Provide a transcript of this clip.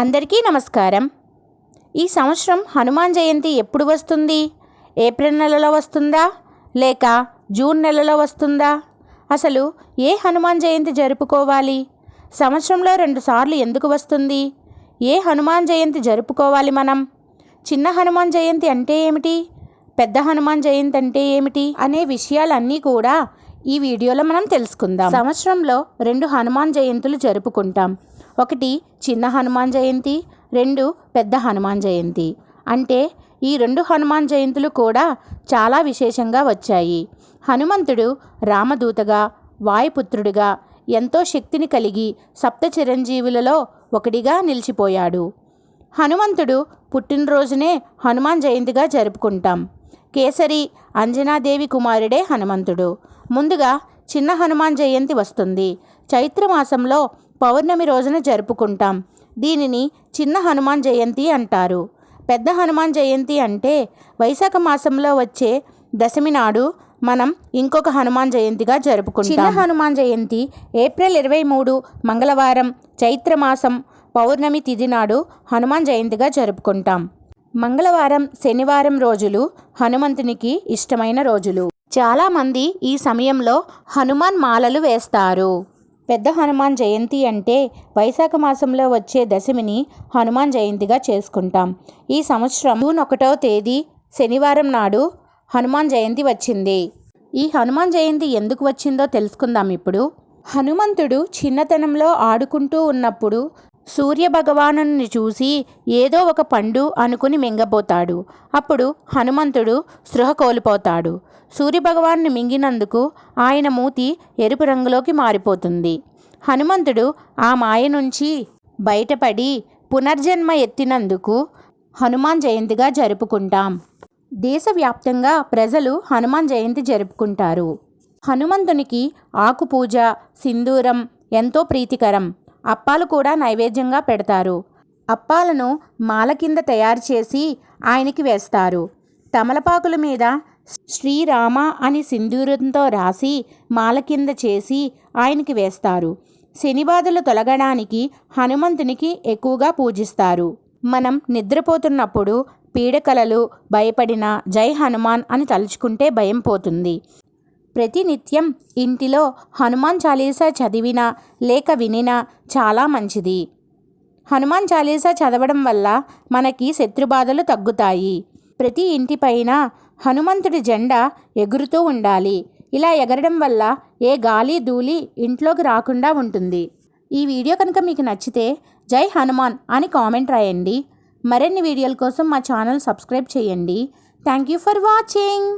అందరికీ నమస్కారం. ఈ సంవత్సరం హనుమాన్ జయంతి ఎప్పుడు వస్తుంది? ఏప్రిల్ నెలలో వస్తుందా? లేక జూన్ నెలలో వస్తుందా? అసలు ఏ హనుమాన్ జయంతి జరుపుకోవాలి? సంవత్సరంలో రెండుసార్లు ఎందుకు వస్తుంది? ఏ హనుమాన్ జయంతి జరుపుకోవాలి మనం? చిన్న హనుమాన్ జయంతి అంటే ఏమిటి? పెద్ద హనుమాన్ జయంతి అంటే ఏమిటి? అనే విషయాలన్నీ కూడా ఈ వీడియోలో మనం తెలుసుకుందాం. సంవత్సరంలో రెండు హనుమాన్ జయంతులు జరుపుకుంటాం. ఒకటి చిన్న హనుమాన్ జయంతి రెండు పెద్ద హనుమాన్ జయంతి. అంటే ఈ రెండు హనుమాన్ జయంతులు కూడా చాలా విశేషంగా వచ్చాయి. హనుమంతుడు రామదూతగా వాయుపుత్రుడిగా ఎంతో శక్తిని కలిగి సప్త చిరంజీవులలో ఒకటిగా నిలిచిపోయాడు. హనుమంతుడు పుట్టినరోజునే హనుమాన్ జయంతిగా జరుపుకుంటాం. కేసరి అంజనాదేవి కుమారుడే హనుమంతుడు. ముందుగా చిన్న హనుమాన్ జయంతి వస్తుంది. చైత్రమాసంలో పౌర్ణమి రోజున జరుపుకుంటాం. దీనిని చిన్న హనుమాన్ జయంతి అంటారు. పెద్ద హనుమాన్ జయంతి అంటే వైశాఖ మాసంలో వచ్చే దశమి నాడు మనం ఇంకొక హనుమాన్ జయంతిగా జరుపుకుంటాం. చిన్న హనుమాన్ జయంతి ఏప్రిల్ ఇరవై మూడు మంగళవారం చైత్రమాసం పౌర్ణమి తిథి నాడు హనుమాన్ జయంతిగా జరుపుకుంటాం. మంగళవారం శనివారం రోజులు హనుమంతునికి ఇష్టమైన రోజులు. చాలామంది ఈ సమయంలో హనుమాన్ మాలలు వేస్తారు. పెద్ద హనుమాన్ జయంతి అంటే వైశాఖ మాసంలో వచ్చే దశమిని హనుమాన్ జయంతిగా చేసుకుంటాం. ఈ సంవత్సరం జూన్ ఒకటో తేదీ శనివారం నాడు హనుమాన్ జయంతి వచ్చింది. ఈ హనుమాన్ జయంతి ఎందుకు వచ్చిందో తెలుసుకుందాం ఇప్పుడు. హనుమంతుడు చిన్నతనంలో ఆడుకుంటూ ఉన్నప్పుడు సూర్య భగవానుని చూసి ఏదో ఒక పండు అనుకుని మింగబోతాడు. అప్పుడు హనుమంతుడు సృహ కోల్పోతాడు. సూర్యభగవాన్ని మింగినందుకు ఆయన మూతి ఎరుపు రంగులోకి మారిపోతుంది. హనుమంతుడు ఆ మాయ నుంచి బయటపడి పునర్జన్మ ఎత్తినందుకు హనుమాన్ జయంతిగా జరుపుకుంటాం. దేశవ్యాప్తంగా ప్రజలు హనుమాన్ జయంతి జరుపుకుంటారు. హనుమంతునికి ఆకుపూజ సింధూరం ఎంతో ప్రీతికరం. అప్పాలు కూడా నైవేద్యంగా పెడతారు. అప్పాలను మాల కింద తయారు చేసి ఆయనకి వేస్తారు. తమలపాకుల మీద శ్రీరామ అని సింధూరంతో రాసి మాల కింద చేసి ఆయనకి వేస్తారు. శనిబాధలు తొలగడానికి హనుమంతునికి ఎక్కువగా పూజిస్తారు. మనం నిద్రపోతున్నప్పుడు పీడకలలు భయపడిన జై హనుమాన్ అని తలుచుకుంటే భయం పోతుంది. ప్రతినిత్యం ఇంటిలో హనుమాన్ చాలీసా చదివినా లేక వినినా చాలా మంచిది. హనుమాన్ చాలీసా చదవడం వల్ల మనకి శత్రుబాధలు తగ్గుతాయి. ప్రతి ఇంటిపైన హనుమంతుడి జెండా ఎగురుతూ ఉండాలి. ఇలా ఎగరడం వల్ల ఏ గాలి ధూళి ఇంట్లోకి రాకుండా ఉంటుంది. ఈ వీడియో కనుక మీకు నచ్చితే జై హనుమాన్ అని కామెంట్ రాయండి. మరిన్ని వీడియోల కోసం మా ఛానల్ సబ్స్క్రైబ్ చేయండి. Thank you for watching.